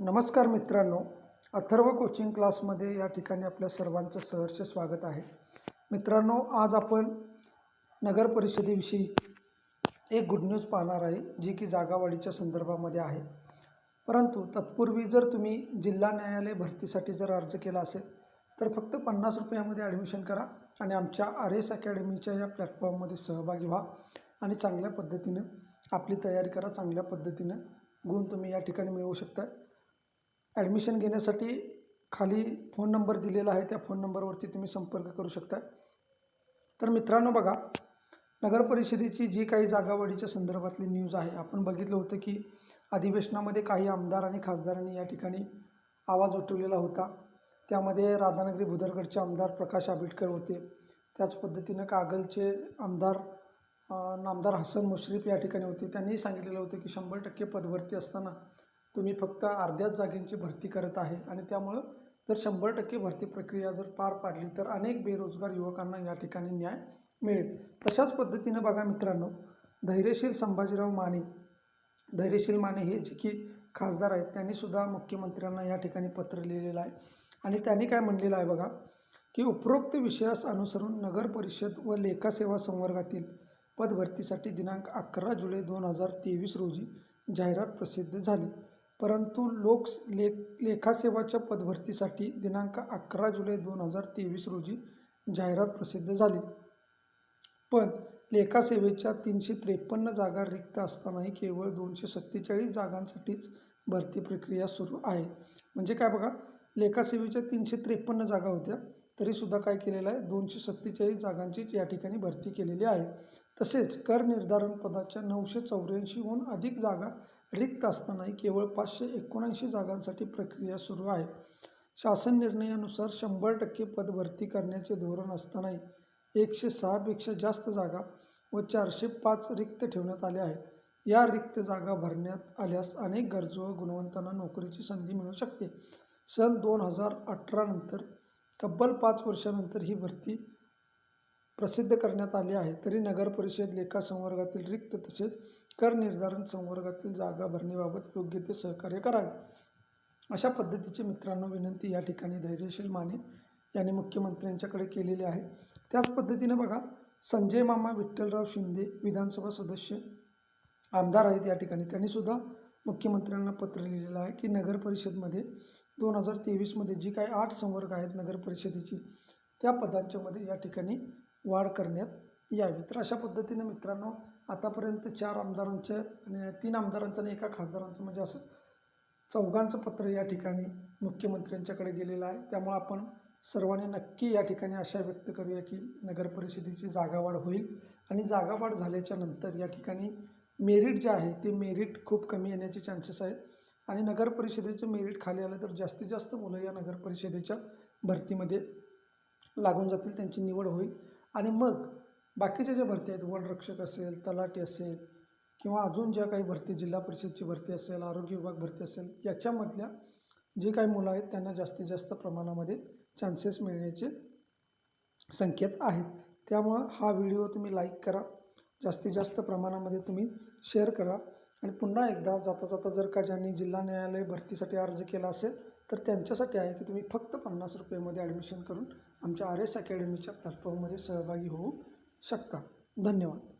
नमस्कार मित्रांनो अथर्व कोचिंग क्लासमध्ये या ठिकाणी आपल्या सर्वांचं सहर्ष स्वागत आहे. मित्रांनो आज आपण नगर परिषदेविषयी एक गुड न्यूज पाहणार आहे जी की जागावाढीच्या संदर्भामध्ये आहे. परंतु तत्पूर्वी जर तुम्ही जिल्हा न्यायालय भरतीसाठी जर अर्ज केला असेल तर फक्त पन्नास रुपयामध्ये ॲडमिशन करा आणि आमच्या आर एस अकॅडमीच्या या प्लॅटफॉर्ममध्ये सहभागी व्हा आणि चांगल्या पद्धतीनं आपली तयारी करा चांगल्या पद्धतीनं गुण तुम्ही या ठिकाणी मिळवू शकता ॲडमिशन घेण्यासाठी खाली फोन नंबर दिलेला आहे त्या फोन नंबरवरती तुम्ही संपर्क करू शकता. तर मित्रांनो बघा नगर परिषदेची जी काही जागावाढीच्या संदर्भातली न्यूज आहे आपण बघितलं होतं की अधिवेशनामध्ये काही आमदार आणि खासदारांनी या ठिकाणी आवाज उठवलेला होता. त्यामध्ये राधानगरी भुदरगडचे आमदार प्रकाश आंबेडकर होते. त्याच पद्धतीनं कागलचे आमदार नामदार हसन मुश्रीफ या ठिकाणी होते. त्यांनी सांगितलेलं होतं की शंभर टक्के पदभरती असताना तुम्ही फक्त अर्ध्याच जागेंची भरती करत आहे आणि त्यामुळं जर शंभर टक्के भरती प्रक्रिया जर पार पाडली तर अनेक बेरोजगार युवकांना या ठिकाणी न्याय मिळेल. तशाच पद्धतीनं बघा मित्रांनो धैर्यशील संभाजीराव माने धैर्यशील माने हे जे की खासदार आहेत त्यांनीसुद्धा मुख्यमंत्र्यांना या ठिकाणी पत्र लिहिलेलं आहे. आणि त्यांनी काय म्हणलेलं आहे बघा की उपरोक्त विषयास अनुसरून नगर परिषद व लेखा सेवा संवर्गातील पदभरतीसाठी दिनांक अकरा जुलै दोन हजार तेवीस रोजी जाहिरात प्रसिद्ध झाली. परंतु लोक लेख लेखासेवाच्या पदभरतीसाठी दिनांक अकरा जुलै दोन हजार तेवीस रोजी जाहिरात प्रसिद्ध झाली. पण लेखासेवेच्या तीनशे त्रेपन्न जागा रिक्त असतानाही केवळ दोनशे सत्तेचाळीस जागांसाठीच भरती प्रक्रिया सुरू आहे. म्हणजे काय बघा लेखासेवेच्या तीनशे त्रेपन्न जागा होत्या तरीसुद्धा काय केलेलं आहे? दोनशे सत्तेचाळीस जागांचीच या ठिकाणी भरती केलेली आहे. तसेच कर निर्धारण पदाच्या नऊशे चौऱ्याऐंशीहून अधिक जागा रिक्त असतानाही केवळ पाचशे एकोणऐंशी जागांसाठी प्रक्रिया सुरू आहे. शासन निर्णयानुसार शंभर टक्के पदभरती करण्याचे धोरण असतानाही एकशे सहापेक्षा जास्त जागा व चारशे पाच रिक्त ठेवण्यात आल्या आहेत. या रिक्त जागा भरण्यात आल्यास अनेक गरजू व गुणवंतांना नोकरीची संधी मिळू शकते. सन दोन हजार अठरा नंतर तब्बल पाच वर्षानंतर ही भरती प्रसिद्ध करण्यात आली आहे. तरी नगर परिषद लेखा संवर्गातील रिक्त तसेच कर निर्धारण संवर्गातील जागा भरण्याबाबत योग्य ते सहकार्य करावे. अशा पद्धतीची मित्रांनो विनंती या ठिकाणी धैर्यशील माने यांनी मुख्यमंत्र्यांच्याकडे केलेली आहे. त्याच पद्धतीने बघा संजय मामा विठ्ठलराव शिंदे विधानसभा सदस्य आमदार आहेत या ठिकाणी. त्यांनीसुद्धा मुख्यमंत्र्यांना पत्र लिहिलेलं आहे की नगर परिषदमध्ये दोन हजार तेवीसमध्ये जी काही आठ संवर्ग आहेत नगर परिषदेची त्या पदांच्यामध्ये या ठिकाणी वाढ करण्यात यावी तर अशा पद्धतीनं मित्रांनो आतापर्यंत चार आमदारांचे आणि तीन आमदारांचं आणि एका खासदारांचं म्हणजे असं चौघांचं पत्र या ठिकाणी मुख्यमंत्र्यांच्याकडे गेलेलं आहे. त्यामुळं आपण सर्वांनी नक्की या ठिकाणी आशा व्यक्त करूया की नगर परिषदेची जागावाढ होईल. आणि जागावाढ झाल्याच्यानंतर या ठिकाणी मेरिट जे आहे ते मेरिट खूप कमी येण्याचे चान्सेस आहेत. आणि नगर परिषदेचं मेरिट खाली आलं तर जास्तीत जास्त मुलं या नगर परिषदेच्या भरतीमध्ये लागून जातील त्यांची निवड होईल. आणि मग बाकीच्या ज्या भरती आहेत वनरक्षक असेल तलाठी असेल किंवा अजून ज्या काही भरती जिल्हा परिषदची भरती असेल आरोग्य विभाग भरती असेल याच्यामधल्या जे काही मुलं आहेत त्यांना जास्तीत जास्त प्रमाणामध्ये चान्सेस मिळण्याचे संकेत आहेत. त्यामुळं हा व्हिडिओ तुम्ही लाईक करा जास्तीत जास्त प्रमाणामध्ये तुम्ही शेअर करा. आणि पुन्हा एकदा जाता जाता जर का ज्यांनी जिल्हा न्यायालय भरतीसाठी अर्ज केला असेल तर त्यांच्यासाठी आहे की तुम्ही फक्त पन्नास रुपयेमध्ये ॲडमिशन करून आमच्या आर एस अकॅडमीच्या प्लॅटफॉर्ममध्ये सहभागी होऊ शकता. धन्यवाद.